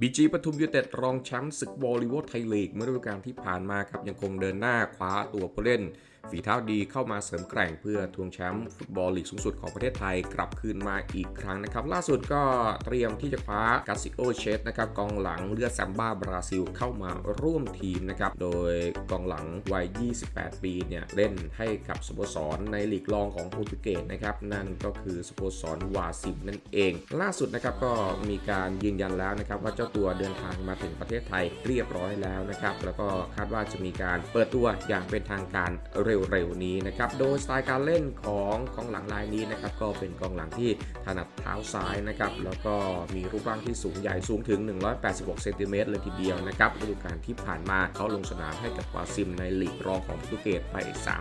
บีจีปทุมยูเต็ดรองแชมป์ศึกบอลลีวอไทยลีกเมื่อฤดูกาลที่ผ่านมาครับยังคงเดินหน้าคว้าตัวผู้เล่น ฝีเท้าดีเข้ามาเสริมแกร่งเพื่อทวงแชมป์ฟุตบอลลีกสูงสุดของประเทศไทยกลับคืนมาอีกครั้งนะครับ ล่าสุดก็เตรียมที่จะคว้ากาซิโอเชสนะครับกองหลังเลือดแซมบ้าบราซิลเข้ามาร่วมทีมนะครับ โดยกองหลังวัย 28 ปีเนี่ยเล่นให้กับสโมสรในลีกรองของโปรตุเกสนะครับนั่นก็คือสโมสรวาซิมนั่นเอง ล่าสุดนะครับก็มีการยืนยันแล้วนะครับว่าเจ้าตัวเดินทางมาถึงประเทศไทยเรียบร้อยแล้วนะครับแล้วก็คาดว่าจะมีการเปิดตัวอย่างเป็นทางการเร็วๆนี้นะครับ โดยสไตล์การเล่นของกองหลังรายนี้นะครับก็เป็นกองหลังที่ถนัดเท้าซ้ายนะครับแล้วก็มีรูปร่างที่สูงใหญ่สูงถึง 186เซนติเมตรเลยทีเดียวนะครับฤดูกาลที่ผ่านมาเขาลงสนามให้กับวาซิมในลีกรองของโปรตุเกสไป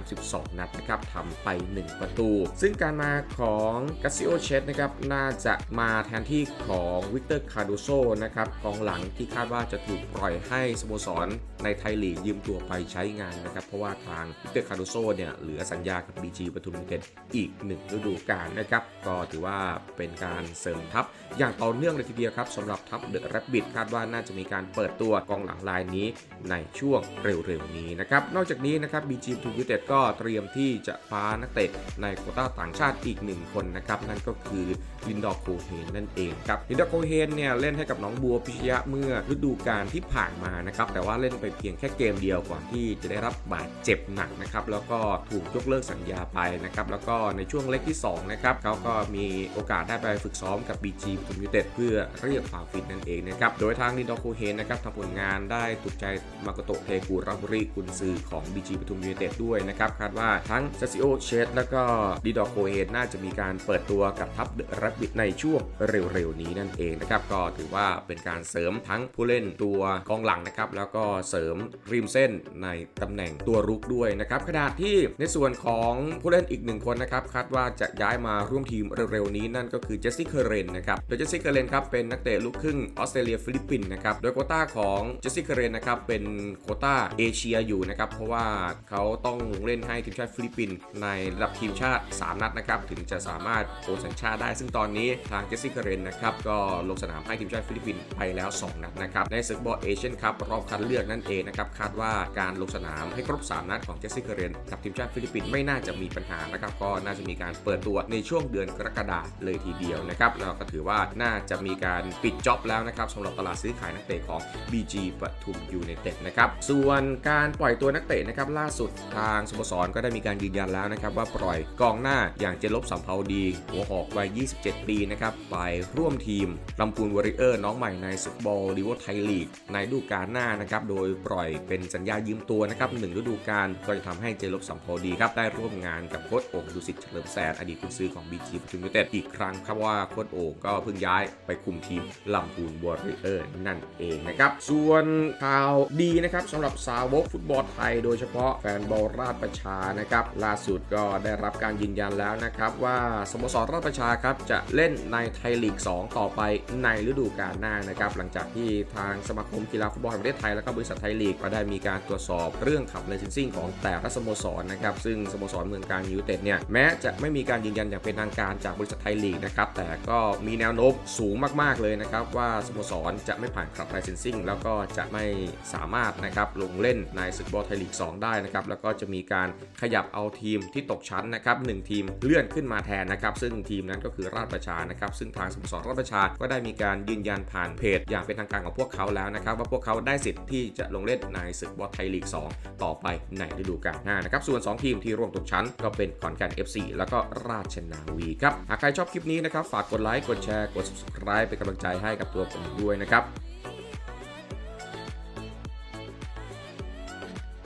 32 นัดนะครับทำไป 1 ประตู ซึ่งการมาของกาซิโอเชสนะครับน่าจะมาแทนที่ของวิกเตอร์คาร์โดโซนะครับกองหลังที่คาดว่าจะถูกปล่อยให้สโมสรในไทยลีกยืมตัวไปใช้งานนะครับเพราะว่าทางวิกเตอร์คาร์โดโซเนี่ยเหลือสัญญากับ BG ปทุมยูไนเต็ดอีก1ฤดูกาลนะครับ ก็ถือว่าเป็นการเสริมทัพอย่างต่อเนื่องเลยทีเดียวครับสำหรับทัพเดอะแรบบิทคาดว่าน่าจะมีการเปิดตัวกองหลังลายนี้ในช่วงเร็วๆนี้นะครับ นอกจากนี้นะครับ BG ปทุมยูไนเต็ดก็เตรียมที่จะคว้านักเตะในโควต้าต่างชาติอีกหนึ่งคนนะครับ นั่นก็คือลินดอร์โคเฮนนั่นเองครับลินดอร์โคเฮนเนี่ยเล่นให้กับน้องบัวพิชยะเมื่อฤดูกาลที่ผ่านมานะครับแต่ว่าเล่นไปเพียงแค่เกมเดียวก่อนที่จะได้รับบาดเจ็บหนักนะครับแล้วก็ถูกยกเลิกสัญญาไปนะครับแล้วก็ในช่วงเล็กที่2นะครับเขาก็มีโอกาสได้ไปฝึกซ้อมกับ BG ปทุมยูเต็ดเพื่อเรียกความฟิตนั่นเองนะครับโดยทางลินดอโคเฮนนะครับทำผลงานได้ถูกใจมาโกโตเทกูราบุริกุนซือของ BG ปทุมยูเต็ดด้วยนะครับคาดว่าทั้งซาซิโอเชสแล้วก็ลินดอโคเฮนน่าจะมีการเปิดตัวกับทัพเดอะแรบบิทในช่วงเร็วๆนี้นั่นเองนะครับก็ถือว่าเป็นการเสริมทั้งผู้เล่นตัวกองหลังนะครับแล้วก็เสริมริมเส้นในตำแหน่งตัวรุกด้วยนะครับณะที่ในส่วนของผู้เล่นอีกหนึ่งคนนะครับคาดว่าจะย้ายมาร่วมทีมเร็วๆนี้นั่นก็คือเจสซี่เคเรนนะครับโดยเจสซี่เคเรนครับเป็นนักเตะลูกครึ่งออสเตรเลียฟิลิปปินส์นะครับโดยโคต้าของเจสซี่เคเรนนะครับเป็นโคต้าเอเชียอยู่นะครับเพราะว่าเขาต้องลงเล่นให้ทีมชาติฟิลิปปินส์ในระดับทีมชาติ 3 นัดนะครับถึงจะสามารถโอนสัญชาติได้ ซึ่งตอนนี้ทางเจสซี่เคเรนนะครับก็ลงสนามให้ทีมชาติฟิลิปปินส์ไปแล้ว 2 นัดนะครับในศึกบอลเอเชียนคัพรอบคัดเลือกนั่นเองนะครับคาดว่าการลงสนามให้ครบ 3 นัดของเจสซี่เคเรนกับทีมชาติฟิลิปปินส์ไม่น่าจะมีปัญหานะครับก็น่าจะมีการเปิดตัวในช่วงเดือนกรกฎาเลยทีเดียวนะครับแล้วก็ถือว่าน่าจะมีการปิดจ็อบแล้วนะครับสำหรับตลาดซื้อขายนักเตะของ BG ปทุมยูไนเต็ดนะครับส่วนการปล่อยตัวนักเตะนะครับล่าสุดทางสโมสรก็ได้มีการยืนยันแล้วนะครับว่าปล่อยกองหน้าอย่างเจนลบสัมภาดี หัวหอกวัย 27 ปีนะครับไปร่วมทีมลำพูนวอริเออร์น้องใหม่ในศึกบอลลิวอไทยลีกในฤดูกาลหน้านะครับโดยปล่อยเป็นสัญญายืมตัวนะครับหนึ่งฤดูกาลก็จะทำให้เจลบสัมภาวดีครับได้ร่วมงานกับโค้ชโอ่งดุสิตเฉลิมแสนอดีตกุนซือของ BG ปทุมยูไนเต็ดอีกครั้งครับว่าโค้ชโอ่งก็เพิ่งย้ายไปคุมทีมลำพูนวอริเออร์นั่นเองนะครับ ส่วนข่าวดีนะครับสำหรับสาวกฟุตบอลไทย โดยเฉพาะแฟนบอลราชประชานะครับล่าสุดก็ได้รับการยืนยันแล้วนะครับว่าสโมสรราชประชาครับจะเล่นในไทยลีก 2 ต่อไปในฤดูกาลหน้านะครับหลังจากที่ทางสมาคมกีฬาฟุตบอลแห่งประเทศไทย แล้วก็บริษัทไทยลีกก็ได้มีการตรวจสอบเรื่องขับเลนซิ่งของแต่ละสโมสรนะครับ ซึ่งสโมสรเมืองการยูเต็ดเนี่ยแม้จะไม่มีการยืนยันอย่างเป็นทางการจากบริษัทไทยลีกนะครับ แต่ก็มีแนวโน้มสูงมากๆเลยนะครับ ว่าสโมสรจะไม่ผ่านขับเลเซนซิ่งแล้วก็จะไม่สามารถนะครับลงเล่นในศึกบอลไทยลีก 2 ได้นะครับแล้วก็จะมีการขยับเอาทีมที่ตกชั้นนะครับหนึ่งทีมเลื่อนขึ้นมาแทนนะครับซึ่งทีมนั้นก็คือราชประชานะครับซึ่งทางสโมสรราชประชาก็ได้มีการยืนยันผ่านเพจ อย่างเป็นทางการของพวกเขาแล้วนะครับว่าพวกเขาได้สิทธิ์ที่จะลงเล่นในศึกบอลไทยลีก 2 ต่อไปในฤดูกาลหน้านะครับส่วน 2 ทีมที่ร่วมตกชั้น ก็เป็นขอนแก่น FC แล้วก็ราชนาวีครับหากใครชอบคลิปนี้นะครับฝากกดไลค์กดแชร์กด subscribe เป็นกำลังใจให้กับตัวผมด้วยนะครับ